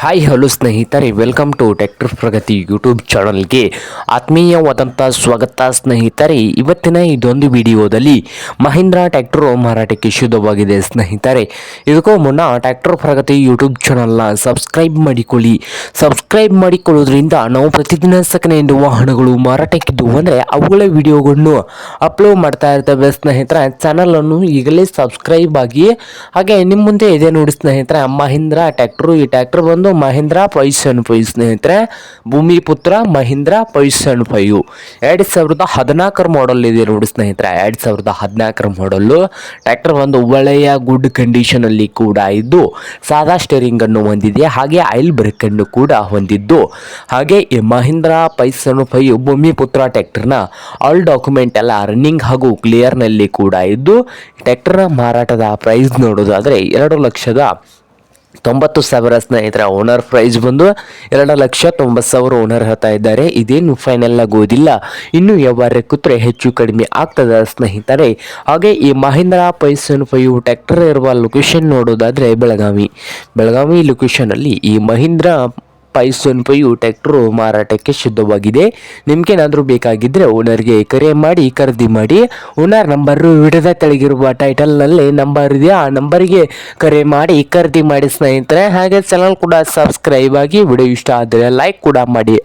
Hi hello ಸ್ನೇಹಿತರೆ. Welcome to tractor Pragati YouTube ಚಾನಲ್ಗೆ ಆತ್ಮೀಯವಾದಂಥ ಸ್ವಾಗತ, ಸ್ನೇಹಿತರೆ. ಇವತ್ತಿನ ಇದೊಂದು ವಿಡಿಯೋದಲ್ಲಿ ಮಹೀಂದ್ರ ಟ್ಯಾಕ್ಟರ್ ಮಾರಾಟಕ್ಕೆ ಶುದ್ಧವಾಗಿದೆ, ಸ್ನೇಹಿತರೆ. ಇದಕ್ಕೂ ಮುನ್ನ ಟ್ಯಾಕ್ಟರ್ ಪ್ರಗತಿ ಯೂಟ್ಯೂಬ್ ಚಾನಲ್ನ ಸಬ್ಸ್ಕ್ರೈಬ್ ಮಾಡಿಕೊಳ್ಳಿ. ಸಬ್ಸ್ಕ್ರೈಬ್ ಮಾಡಿಕೊಳ್ಳೋದ್ರಿಂದ ನಾವು ಪ್ರತಿದಿನ ಸಕನೆ ಎಂದು ವಾಹನಗಳು ಮಾರಾಟಕ್ಕಿದ್ದು ಅಂದರೆ ಅವುಗಳ ವಿಡಿಯೋಗಳನ್ನು ಅಪ್ಲೋಡ್ ಮಾಡ್ತಾ ಇರ್ತವೆ, ಸ್ನೇಹಿತರೆ. ಚಾನಲನ್ನು ಈಗಲೇ ಸಬ್ಸ್ಕ್ರೈಬ್ ಆಗಿ, ಹಾಗೆ ನಿಮ್ಮ ಮುಂದೆ ಇದೆ ನೋಡಿ, ಸ್ನೇಹಿತರೆ. ಮಹೀಂದ್ರ ಟ್ಯಾಕ್ಟ್ರು ಈ ಟ್ಯಾಕ್ಟರ್ ಬಂದು ಮಹೀಂದ್ರ ಪೈಸನ್ ಫೈವ್ ಸ್ನೇಹಿತರೆ, ಭೂಮಿಪುತ್ರ ಮಹೀಂದ್ರ ಪೈಸನ್ ಫೈವ್ ಎರಡು ಸಾವಿರದ ಹದಿನಾಲ್ಕರ ಮಾಡಲ್ ಇದೆ ನೋಡಿ ಸ್ನೇಹಿತರೆ, ಎರಡು ಸಾವಿರದ ಹದಿನಾಲ್ಕರ ಮಾಡಲ್ಲು ಟ್ರ್ಯಾಕ್ಟರ್ ಒಂದು ಒಳ್ಳೆಯ ಗುಡ್ ಕಂಡೀಷನಲ್ಲಿ ಕೂಡ ಇದ್ದು, ಸಾದಾ ಸ್ಟೇರಿಂಗ್ ಅನ್ನು ಹೊಂದಿದೆ, ಹಾಗೆ ಆಯಿಲ್ ಬ್ರೇಕ್ ಅನ್ನು ಕೂಡ ಹೊಂದಿದ್ದು. ಹಾಗೆ ಈ ಮಹೀಂದ್ರ ಪೈಸನ್ ಫೈವ್ ಭೂಮಿಪುತ್ರ ನ ಆಲ್ ಡಾಕ್ಯುಮೆಂಟ್ ಎಲ್ಲ ರನ್ನಿಂಗ್ ಹಾಗೂ ಕ್ಲಿಯರ್ನಲ್ಲಿ ಕೂಡ ಇದ್ದು ಟ್ಯಾಕ್ಟರ್ನ ಮಾರಾಟದ ಪ್ರೈಸ್ ನೋಡೋದಾದರೆ ಎರಡು ಲಕ್ಷದ ತೊಂಬತ್ತು ಸಾವಿರ ಸ್ನೇಹಿತರ ಓನರ್ ಪ್ರೈಸ್ ಬಂದು ಎರಡು ಲಕ್ಷ ತೊಂಬತ್ತು ಸಾವಿರ ಓನರ್ ಹೇಳ್ತಾ ಇದ್ದಾರೆ. ಇದೇನು ಫೈನಲ್ ಆಗೋದಿಲ್ಲ. ಇನ್ನು ವ್ಯವಹಾರ ಕೂತ್ರೆ ಹೆಚ್ಚು ಕಡಿಮೆ ಆಗ್ತದ ಸ್ನೇಹಿತರೆ. ಹಾಗೆ ಈ ಮಹೇಂದ್ರ ಪೈಸನ್ ಫೈವ್ ಟ್ಯಾಕ್ಟರ್ ಇರುವ ಲೊಕೇಶನ್ ನೋಡೋದಾದರೆ ಬೆಳಗಾವಿ. ಬೆಳಗಾವಿ ಲೊಕೇಶನಲ್ಲಿ ಈ ಮಹೀಂದ್ರ ಫೈವ್ ಟ್ರ್ಯಾಕ್ಟರು ಮಾರಾಟಕ್ಕೆ ಸಿದ್ಧವಾಗಿದೆ ನಿಮ್ಗೇನಾದರೂ ಬೇಕಾಗಿದ್ದರೆ ಓನರ್ಗೆ ಕರೆ ಮಾಡಿ, ಖರೀದಿ ಮಾಡಿ. ಓನರ್ ನಂಬರು ವಿಡಿಯೋದ ತೆಳಗಿರುವ ಟೈಟಲ್ನಲ್ಲಿ ನಂಬರ್ ಇದೆ ಆ ನಂಬರಿಗೆ ಕರೆ ಮಾಡಿ, ಖರೀದಿ ಮಾಡಿ ಸ್ನೇಹಿತರೆ. ಹಾಗೆ ಚಾನಲ್ ಕೂಡ ಸಬ್ಸ್ಕ್ರೈಬ್ ಆಗಿ ವಿಡಿಯೋ ಇಷ್ಟ ಆದರೆ ಲೈಕ್ ಕೂಡ ಮಾಡಿ.